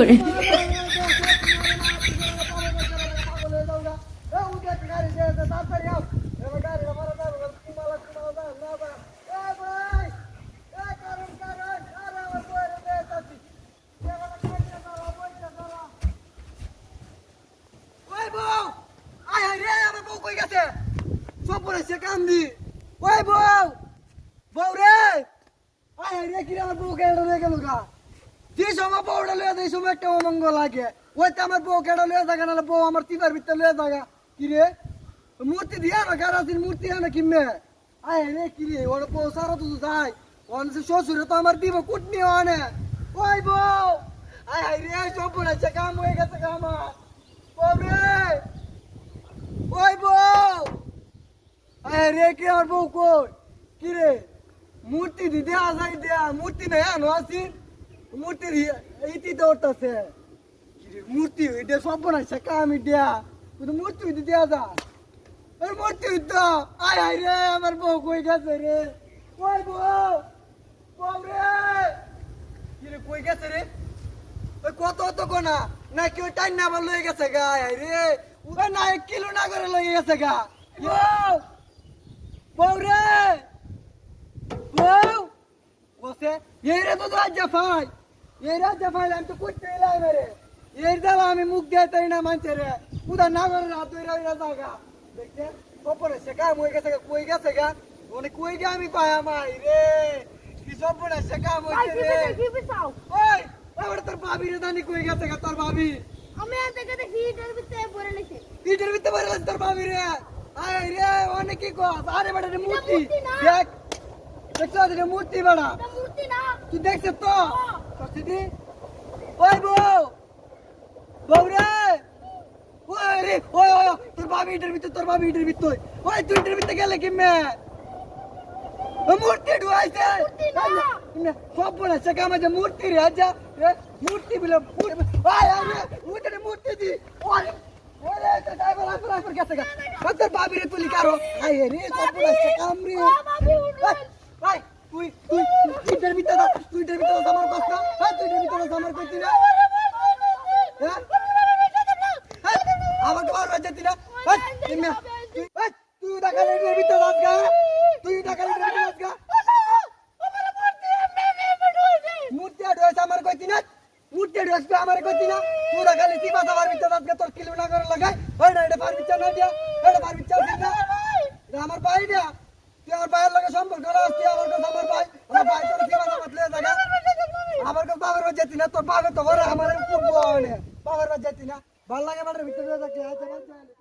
রে গেছে? সব পড়েছে কান্দি। ওই বউ! বউ রে! আয় রে, কি রে আমার বউ কেডা লয়ে গেল যে সময় বউটা লয়ে দেয় সময় একটা অমঙ্গল লাগে ওই তো আমার বউ কেডা লয়ে থাকা নাহলে বউ আমার তিবার ভিতরে লয়ে থাকা কি রে মূর্তি দিয়া না গারাসির মূর্তি আনা কিমে আয় রে কি রে ওর বউ সারা তো যাই ওন সে শ্বশুরে তো আমার দিব কুটনি আনে ওই বউ আয় আয় রে সব পড়েছে কাম হয়ে গেছে কাম বউরে ওই বউ আয় রে কি আর বউ কই কি রে মূর্তি দি দেয়া যাই দেয়া মূর্তি নাই আনো আসি মূর্তি দি- ইতি দৌড়তাছে কি মূর্তি? এটা সব বানাইছে? কাম দেয়া কিন্তু মূর্তি দি দেয়া যা এই মূর্তি তো আয় আয় রে আমার বউ কই গেছে রে? ওই বউ? বউ রে! কি রে কই গেছে রে? ওই কত তো কোনা না কেউ টাইম না আবার লয়ে গেছে গা? আয় রে। ওই না এক কিলো না করে লয়ে গেছে গা। বউ! বউ রে! বউ! বসে। এই রে তো আজ জাফাই এই রে জাফাই আমি তো করতে এলাই মেরে এই দালা আমি মুখ দিয়ে তাই না মানছে রে উদা না করে রাত ধরে রইরা জাগা দেখতে কপরে সে কাম হয়ে গেছে গা, কই গেছে গা মানে কই গে আমি পায়া মাই রে কি সব পড়ে সে কাম হইছে রে ওই ওই তোর ভাবি রে দানি কই গেছে গা তোর ভাবি আমি আর দেখে দেখি এটার ভিতরে পড়ে লেছে ইটের ভিতরে বের তোর ভাবি রে আয় রে অনেক কি কস আরে বেটা রে মূর্তি মূর্তি না। দেখ দেখছ রে মূর্তি বেটা এটা মূর্তি না তুই দেখছিস তো করছিস দি ওই বউ! বউ রে! ওই রে! ওই ওই তোর ভাবি ইটের ভিতরে তোর ভাবি ইটের ভিতরে। ওই তুই ইটের ভিতরে গেলে কিমে? ও মূর্তি মূর্তি। কিমে? সব বলে সে কামে যে মূর্তি রে আচ্ছা রে মূর্তি বলে আয় আয় রে উঠে মূর্তি দি। ওই ওরে তো ড্রাইভার আসর আসর গেছে গা। তোর ভাবি রে তুলি কারও। আয় রে সব বলে সে কাম রে ও বাবি উঠবে ভাই তুই তুই তুই ইটের ভিতরে যা, তুই ইটের ভিতরে আমার কষ্ট হ্যাঁ তুই ইটের ভিতরে আমার কইতি না। আমার তো আর বাজতি না। তুই দেখা ইটের ভিতরে যাস গা তুই দেখা ইটের ভিতরে যাস গা মূর্তি আড্রেস আমার কইতি না। মূর্তি আড্রেস তো আমার কইতি না। তুই দেখা লিসি বাস ভিতরে যাস গা তোর কিলো না করে লাগাই হয় না এটা পার বিচার না দিয়া। এটা পার বিচার দিন না আমার ভাই দিয়া। তুই আমার ভাইয়ের লগে সম্পর্ক রাখ তুই আমার কাছে আমার ভাই। আমার ভাই তোর কি বাসা বাতলে জায়গা আমার কাছে বাবার বাজ যেতি না তোর বাবার তো আমার বাবার বাজ যেতি না ভালো লাগে বাড়ির ভিতরে